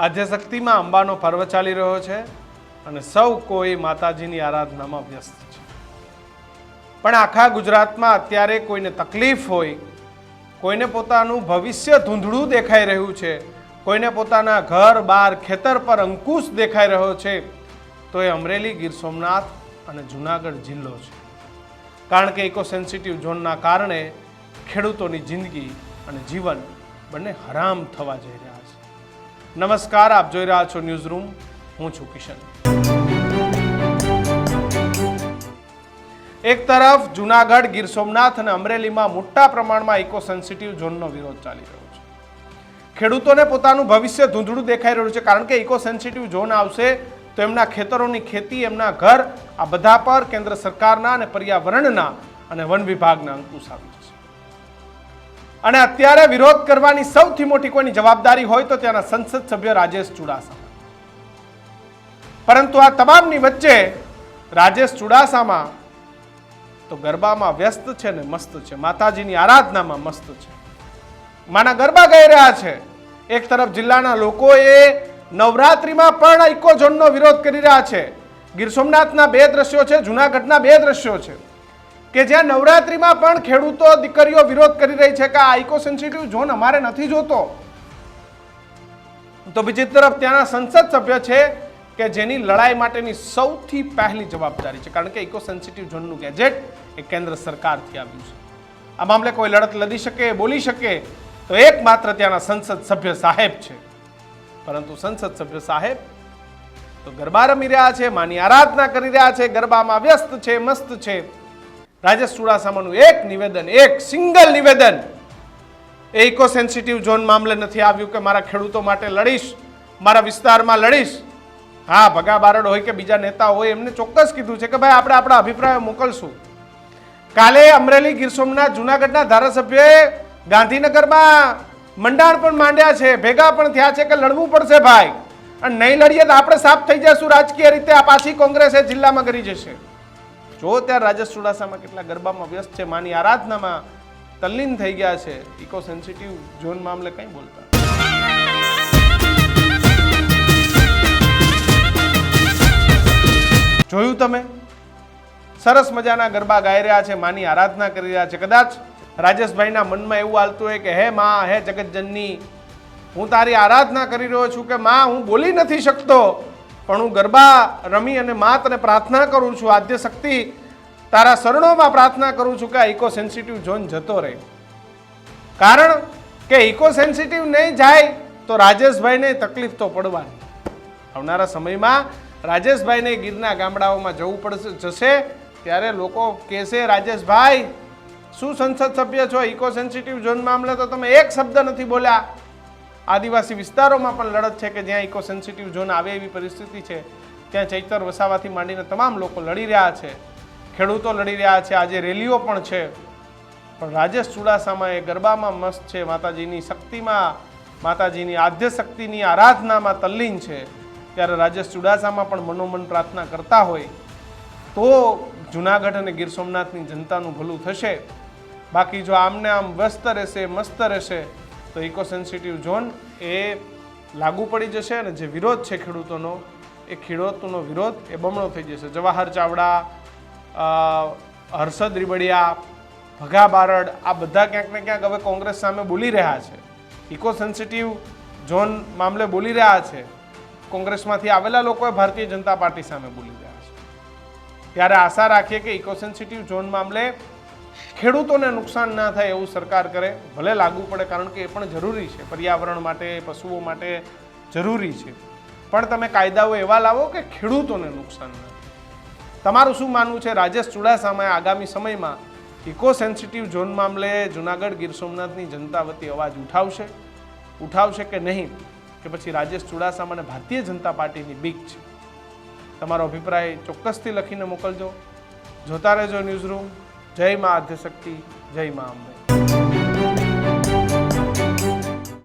આદ્યશક્તિમાં અંબાનો પર્વ ચાલી રહ્યો છે અને સૌ કોઈ માતાજીની આરાધનામાં વ્યસ્ત છે. પણ આખા ગુજરાતમાં અત્યારે કોઈને તકલીફ હોય, કોઈને પોતાનું ભવિષ્ય ધૂંધળું દેખાઈ રહ્યું છે, કોઈને પોતાના ઘર, બાર, ખેતર પર અંકુશ દેખાઈ રહ્યો છે, તો એ અમરેલી, ગીર સોમનાથ અને જુનાગઢ જિલ્લો છે. કારણ કે ઇકો સેન્સિટિવ ઝોનના કારણે ખેડૂતોની જિંદગી અને જીવન બંને હરામ થવા જઈ રહ્યા છે. નમસ્કાર, આપ જોઈ રહ્યા છો ન્યૂઝ રૂમ હું છું કિશન. એક તરફ જુનાગઢ, ગીર સોમનાથ અને અમરેલીમાં મોટા પ્રમાણમાં ઇકો સેન્સિટિવ ઝોનનો વિરોધ ચાલી રહ્યો છે. ખેડૂતોને પોતાનું ભવિષ્ય ધૂંધળું દેખાઈ રહ્યું છે કારણ કે ઇકો સેન્સિટિવ ઝોન આવશે તો એમના ખેતરોની ખેતી, એમના ઘર આ બધા પર કેન્દ્ર સરકારના અને પર્યાવરણના અને વન વિભાગના અંકુશ આવી જશે. અને અત્યારે વિરોધ કરવાની સૌથી મોટી કોઈની જવાબદારી હોય તો ત્યાંના સંસદ સભ્ય રાજેશ ચુડાસમા. પરંતુ આ તમામની વચ્ચે રાજેશ ચુડાસામાં તો ગરબામાં વ્યસ્ત છે ને મસ્ત છે. માતાજીની આરાધનામાં મસ્ત છે. માના ગરબા ગઈ રહ્યા છે. એક તરફ જિલ્લાના લોકોએ નવરાત્રિમાં પણ ઇકોઝોનનો વિરોધ કરી રહ્યા છે. ગીર સોમનાથના બે દ્રશ્યો છે, જુનાગઢના બે દ્રશ્યો છે. કે જ્યાં નવરાત્રિમાં પણ ખેડૂતો દીકરીઓ વિરોધ કરી રહી છે કે આ ઇકો સેન્સિટિવ ઝોન અમારે નથી જોતો. તો બીજી તરફ ત્યાંના સંસદ સભ્ય છે કે જેની લડાઈ માટેની સૌથી પહેલી જવાબદારી છે. કારણ કે ઇકો સેન્સિટિવ ઝોનનું ગેજેટ એ કેન્દ્ર સરકારથી આવ્યું છે. આ મામલે કોઈ લડત લડી શકે, બોલી શકે, તો એકમાત્ર ત્યાંના સંસદ સભ્ય સાહેબ છે. પરંતુ સંસદ સભ્ય સાહેબ તો ગરબા રમી રહ્યા છે, માની આરાધના કરી રહ્યા છે, ગરબામાં વ્યસ્ત છે, મસ્ત છે. રાજેશ ચુડાસામાનું એક નિવેદન, એક સિંગલ નિવેદન. એ ઇકો સેન્સિટિવ ઝોન મામલે નથી આવ્યું કે મારા ખેડૂતો માટે લડીશ, મારા વિસ્તારમાં લડીશ. હા, ભગા બારડ હોય કે બીજા નેતા હોય, એમને ચોક્કસ કીધું છે કે ભાઈ, આપણે આપણા અભિપ્રાયો મોકલશું. કાલે અમરેલી ગીર સોમનાથ જુનાગઢના ધારાસભ્યએ ગાંધીનગરમાં મંડાણ પણ માંડ્યા છે, ભેગા પણ થયા છે કે લડવું પડશે ભાઈ. અને નહીં લડીએ તો આપણે સાફ થઈ જશું રાજકીય રીતે આ પાછી કોંગ્રેસ એ જિલ્લામાં કરી જશે. જો ત્યાં રાજેશ ચુડાસામાં કેટલા ગરબામાં વ્યસ્ત છે, માની આરાધનામાં તલ્લીન થઈ ગયા છે, ઇકો સેન્સિટિવ ઝોન મામલે કંઈ બોલતા? જોયું તમે? સરસ મજાના ગરબા ગાઈ રહ્યા છે, માની આરાધના કરી રહ્યા છે. કદાચ રાજેશભાઈના મનમાં એવું હાલતું હોય કે, હે માં, હે જગતજનની, હું તારી આરાધના કરી રહ્યો છું કે, માં, હું બોલી નથી શકતો. પણ હું ગરબા રમી અને મા તને પ્રાર્થના કરું છું, આદ્ય શક્તિ, તારા શરણોમાં પ્રાર્થના કરું છું કે આ ઇકો સેન્સિટિવ ઝોન જતો રહે. કારણ કે ઇકો સેન્સિટિવ નહીં જાય તો રાજેશભાઈને તકલીફ તો પડવાની. આવનારા સમયમાં રાજેશભાઈને ગીરના ગામડાઓમાં જવું પડશે, જશે, ત્યારે લોકો કહેશે, રાજેશભાઈ, શું સંસદ સભ્ય છો? ઇકો સેન્સિટિવ ઝોન મામલે તો તમે એક શબ્દ નથી બોલ્યા. આદિવાસી વિસ્તારોમાં પણ લડત છે કે જ્યાં ઇકો સેન્સિટિવ ઝોન આવે એવી પરિસ્થિતિ છે, ત્યાં ચૈતર વસાવાથી માંડીને તમામ લોકો લડી રહ્યા છે. ખેડૂતો લડી રહ્યા છે, આજે રેલીઓ પણ છે. પણ રાજેશ ચુડાસામાં એ ગરબામાં મસ્ત છે, માતાજીની શક્તિમાં, માતાજીની આદ્ય શક્તિની આરાધનામાં તલ્લીન છે. ત્યારે રાજેશ ચુડાસામાં પણ મનોમન પ્રાર્થના કરતા હોય, તો જુનાગઢ અને ગીર સોમનાથની જનતાનું ભલું થશે. બાકી જો આમને આમ વ્યસ્ત રહેશે, મસ્ત રહેશે તો ઇકો સેન્સિટિવ ઝોન એ લાગુ પડી જશે અને જે વિરોધ છે ખેડૂતોનો, એ ખેડૂતોનો વિરોધ એ બમણો થઈ જશે. જવાહર ચાવડા હર્ષદ રીબડિયા, ભગા બારડ, આ બધા ક્યાંક ને ક્યાંક હવે કોંગ્રેસ સામે બોલી રહ્યા છે. ઇકો સેન્સિટિવ ઝોન મામલે બોલી રહ્યા છે. કોંગ્રેસમાંથી આવેલા લોકોએ ભારતીય જનતા પાર્ટી સામે બોલી રહ્યા છે. ત્યારે આશા રાખીએ કે ઇકો સેન્સિટિવ ઝોન મામલે ખેડૂતોને નુકસાન ના થાય એવું સરકાર કરે, ભલે લાગુ પડે, કારણ કે એ પણ જરૂરી છે. પર્યાવરણ માટે, પશુઓ માટે જરૂરી છે. પણ તમે કાયદાઓ એવા લાવો કે ખેડૂતોને નુકસાન ના તમારું શું માનવું છે? રાજેશ ચુડાસામાએ આગામી સમયમાં ઇકો સેન્સિટિવ ઝોન મામલે જુનાગઢ ગીર સોમનાથની જનતા વતી અવાજ ઉઠાવશે? ઉઠાવશે કે નહીં? કે પછી રાજેશ ચુડાસામાને ભારતીય જનતા પાર્ટીની બીક છે? તમારો અભિપ્રાય ચોક્કસથી લખીને મોકલજો. જોતા રહેજો ન્યૂઝ રૂમ. જય મા આદ્યશક્તિ જય મા અંબે.